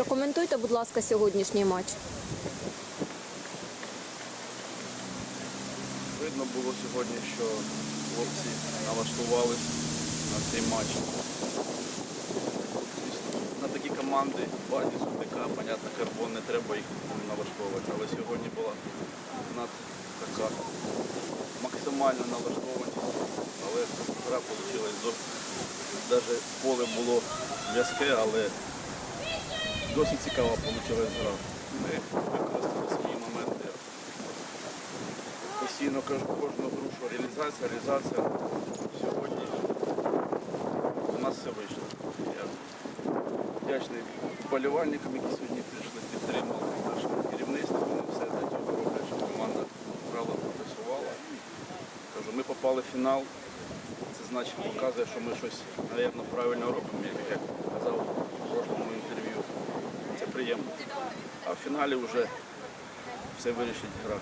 Прокоментуйте, будь ласка, сьогоднішній матч. Видно було сьогодні, що хлопці налаштувалися на цей матч. На такі команди базі Сутика, понятно, карбон не треба їх налаштовувати, але сьогодні була над така максимальна налаштованість, але гра вийшла. Навіть поле було в'язке, але досить цікава вийшла гра. Ми використали свої моменти постійно кажу кожну гру, реалізація, реалізація. Сьогодні у нас все вийшло. Я вдячний вболівальникам, які сьогодні прийшли, підтримали нашому керівництву. Вони все для цього роблять, щоб команда грала, працювала. Кажу, ми попали в фінал. Це значить показує, що ми щось, мабуть, правильно робимо, як я казав в прошлому інтерв'ю. А в фіналі вже все вирішить гра.